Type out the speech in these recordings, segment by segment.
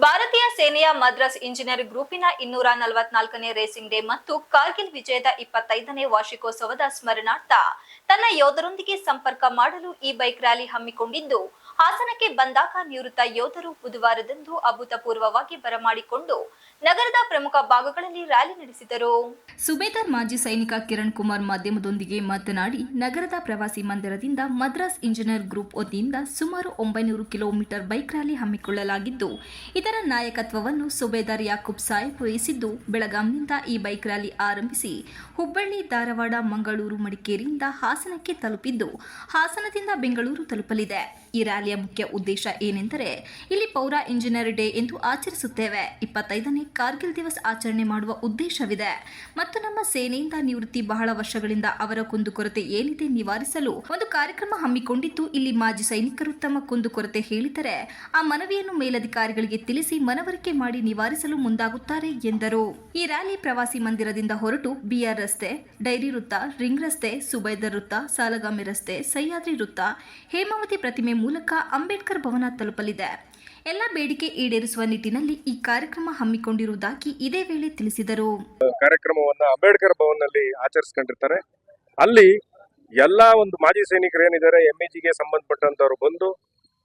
ಜಿಲ್ಲೆಯ ಮದ್ರಾಸ್ ಇಂಜಿನಿಯರ್ ಗ್ರೂಪಿನ ಇನ್ನೂರ ನಲವತ್ನಾಲ್ಕನೇ racing day ಮತ್ತು ಕಾರ್ಗಿಲ್ ವಿಜಯದ ಇಪ್ಪತ್ತೈದನೇ ವಾರ್ಷಿಕೋತ್ಸವದ ಸ್ಮರಣಾರ್ಥ ತನ್ನ ಯೋಧರೊಂದಿಗೆ ಸಂಪರ್ಕ ಮಾಡಲು ಈ ಬೈಕ್ ರ್ಯಾಲಿ ಹಮ್ಮಿಕೊಂಡಿದ್ದು ಹಾಸನಕ್ಕೆ ಬಂದಾಗ ನಿವೃತ್ತ ಯೋಧರು ಬುಧವಾರದಂದು ಅಭೂತಪೂರ್ವವಾಗಿ ಬರಮಾಡಿಕೊಂಡು ನಗರದ ಪ್ರಮುಖ ಭಾಗಗಳಲ್ಲಿ ರ್ಯಾಲಿ ನಡೆಸಿದರು. ಸುಬೇದಾರ್ ಮಾಜಿ ಸೈನಿಕ ಕಿರಣ್ ಕುಮಾರ್ ಮಾಧ್ಯಮದೊಂದಿಗೆ ಮಾತನಾಡಿ, ನಗರದ ಪ್ರವಾಸಿ ಮಂದಿರದಿಂದ ಮದ್ರಾಸ್ ಇಂಜಿನಿಯರ್ ಗ್ರೂಪ್ ವತಿಯಿಂದ ಸುಮಾರು ಒಂಬೈನೂರು ಕಿಲೋಮೀಟರ್ ಬೈಕ್ ರ್ಯಾಲಿ ಹಮ್ಮಿಕೊಳ್ಳಲಾಗಿದ್ದು, ಇದರ ನಾಯಕತ್ವವನ್ನು ಸುಬೇದಾರ್ ಯಾಕೂಬ್ ಸಾಹೇಬ್ ವಹಿಸಿದ್ದು, ಬೆಳಗಾಂನಿಂದ ಈ ಬೈಕ್ ರ್ಯಾಲಿ ಆರಂಭಿಸಿ ಹುಬ್ಬಳ್ಳಿ, ಧಾರವಾಡ, ಮಂಗಳೂರು, ಮಡಿಕೇರಿಯಿಂದ ಹಾಸನಕ್ಕೆ ತಲುಪಿದ್ದು, ಹಾಸನದಿಂದ ಬೆಂಗಳೂರು ತಲುಪಲಿದೆ. ಈ ರ್ಯಾಲಿಯ ಮುಖ್ಯ ಉದ್ದೇಶ ಏನೆಂದರೆ, ಇಲ್ಲಿ ಪೌರ ಇಂಜಿನಿಯರ್ ಡೇ ಎಂದು ಆಚರಿಸುತ್ತೇವೆ. ಇಪ್ಪತ್ತೈದನೇ ಕಾರ್ಗಿಲ್ ದಿವಸ್ ಆಚರಣೆ ಮಾಡುವ ಉದ್ದೇಶವಿದೆ. ಮತ್ತು ನಮ್ಮ ಸೇನೆಯಿಂದ ನಿವೃತ್ತಿ ಬಹಳ ವರ್ಷಗಳಿಂದ ಅವರ ಕುಂದುಕೊರತೆ ಏನಿದೆ ನಿವಾರಿಸಲು ಒಂದು ಕಾರ್ಯಕ್ರಮ ಹಮ್ಮಿಕೊಂಡಿದ್ದು, ಇಲ್ಲಿ ಮಾಜಿ ಸೈನಿಕರು ತಮ್ಮ ಕುಂದುಕೊರತೆ ಹೇಳಿದರೆ, ಆ ಮನವಿಯನ್ನು ಮೇಲಧಿಕಾರಿಗಳಿಗೆ ತಿಳಿಸಿ ಮನವರಿಕೆ ಮಾಡಿ ನಿವಾರಿಸಲು ಮುಂದಾಗುತ್ತಾರೆ ಎಂದರು. ಈ ರ್ಯಾಲಿ ಪ್ರವಾಸಿ ಮಂದಿರದಿಂದ ಹೊರಟು ಬಿಆರ್ ರಸ್ತೆ, ಡೈರಿ ವೃತ್ತ, ರಿಂಗ್ ರಸ್ತೆ, ಸುಬೈದರ್ ವೃತ್ತ, ಸಾಲಗಾಮಿ ರಸ್ತೆ, ಸಹ್ಯಾದ್ರಿ ವೃತ್ತ, ಹೇಮಾವತಿ ಪ್ರತಿಮೆ ಮೂಲಕ ಅಂಬೇಡ್ಕರ್ ಭವನ ತಲುಪಲಿದೆ. ಎಲ್ಲ ಬೇಡಿಕೆ ಈಡೇರಿಸುವ ನಿಟ್ಟಿನಲ್ಲಿ ಈ ಕಾರ್ಯಕ್ರಮ ಹಮ್ಮಿಕೊಂಡಿರುವುದಾಗಿ ಇದೇ ವೇಳೆ ತಿಳಿಸಿದರು. ಕಾರ್ಯಕ್ರಮವನ್ನು ಅಂಬೇಡ್ಕರ್ ಭವನದಲ್ಲಿ ಆಚರಿಸ್ಕೊಂಡಿರ್ತಾರೆ. ಅಲ್ಲಿ ಎಲ್ಲ ಒಂದು ಮಾಜಿ ಸೈನಿಕರು ಏನಿದ್ದಾರೆ ಎಂ ಗೆ ಸಂಬಂಧಪಟ್ಟಂತವ್ರು ಬಂದು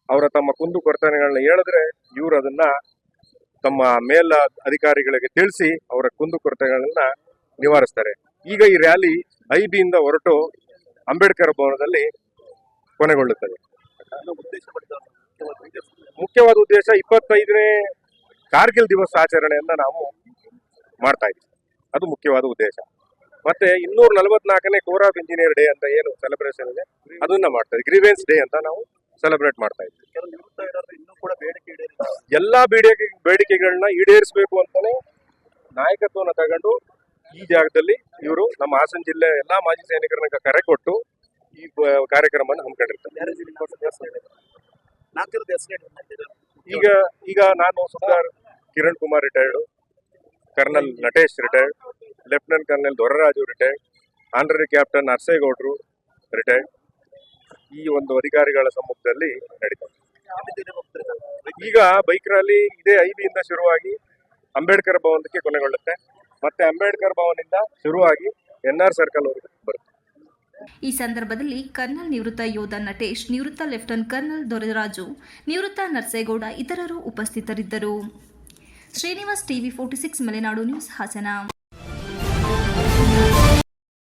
ಅವರ ತಮ್ಮ ಕುಂದು ಕೊರತೆಗಳನ್ನ ಹೇಳಿದ್ರೆ ಇವರು ಅದನ್ನ ತಮ್ಮ ಮೇಲ ಅಧಿಕಾರಿಗಳಿಗೆ ತಿಳಿಸಿ ಅವರ ಕುಂದು ಕೊರತೆಗಳನ್ನ ನಿವಾರಿಸ್ತಾರೆ. ಈಗ ಈ ರ್ಯಾಲಿ ಐಬಿಯಿಂದ ಬಿಯಿಂದ ಹೊರಟು ಅಂಬೇಡ್ಕರ್ ಭವನದಲ್ಲಿ ಕೊನೆಗೊಳ್ಳುತ್ತದೆ. ಮುಖ್ಯವಾದ ಉದ್ದೇಶ ಇಪ್ಪತ್ತೈದನೇ ಕಾರ್ಗಿಲ್ ದಿವಸ ಆಚರಣೆಯನ್ನ ನಾವು ಮಾಡ್ತಾ ಇದ್ದೀವಿ. ಅದು ಮುಖ್ಯವಾದ ಉದ್ದೇಶ. ಮತ್ತೆ ಇನ್ನೂರ ನಲವತ್ನಾಲ್ಕನೇ ಕೋರ್ ಆಫ್ ಇಂಜಿನಿಯರ್ ಡೇ ಅಂತ ಏನು ಸೆಲೆಬ್ರೇಷನ್ ಇದೆ? ಅದನ್ನ ಮಾಡ್ತಾ ಇದ್ದೀವಿ. ಗ್ರೀವೆನ್ಸ್ ಡೇ ಅಂತ ನಾವು ಸೆಲೆಬ್ರೇಟ್ ಮಾಡ್ತಾ ಇದ್ದೀವಿ. ಎಲ್ಲಾ ಬೇಡಿಕೆ ಬೇಡಿಕೆಗಳನ್ನ ಈಡೇರಿಸಬೇಕು ಅಂತಾನೆ ನಾಯಕತ್ವನ ತಗೊಂಡು ಈ ಜಾಗದಲ್ಲಿ ಇವರು ನಮ್ಮ ಹಾಸನ ಜಿಲ್ಲೆ ಎಲ್ಲಾ ಮಾಜಿ ಸೈನಿಕರನ್ನ ಕರೆ ಕೊಟ್ಟು ಈ ಕಾರ್ಯಕ್ರಮವನ್ನು ಕಾರ್ಯಕ್ರಮನ ಹಮ್ಮಿಕೊಂಡಿರ್ತಾರೆ ಈಗ ಈಗ ನಾನು ಸುಮಾರು Kiran Kumar retired colonel Natesh retired lieutenant colonel Doraraju retired honorary captain ನರಸೇಗೌಡರು retired ಈ ಒಂದು ಅಧಿಕಾರಿಗಳ ಸಮ್ಮುಖದಲ್ಲಿ ನಡೀತದೆ ಈಗ ಬೈಕ್ ರ್ಯಾಲಿ ಇದೇ ಐದಿಯಿಂದ ಶುರುವಾಗಿ ಅಂಬೇಡ್ಕರ್ ಭವನಕ್ಕೆ ಕೊನೆಗೊಳ್ಳುತ್ತೆ. ಮತ್ತೆ ಅಂಬೇಡ್ಕರ್ ಭವನದಿಂದ ಶುರುವಾಗಿ ಎನ್ ಆರ್ ಸರ್ಕಲ್ ಅವರಿಗೆ ಬರುತ್ತೆ. ಈ ಸಂದರ್ಭದಲ್ಲಿ ಕರ್ನಲ್ ನಿವೃತ್ತ ಯೋಧ ನಟೇಶ್, ನಿವೃತ್ತ ಲೆಫ್ಟಿನೆಂಟ್ ಕರ್ನಲ್ ದೊರೆರಾಜು, ನಿವೃತ್ತ ನರ್ಸೇಗೌಡ ಇತರರು ಉಪಸ್ಥಿತರಿದ್ದರು. Srinivas TV forty six, Malenadu news Hassan.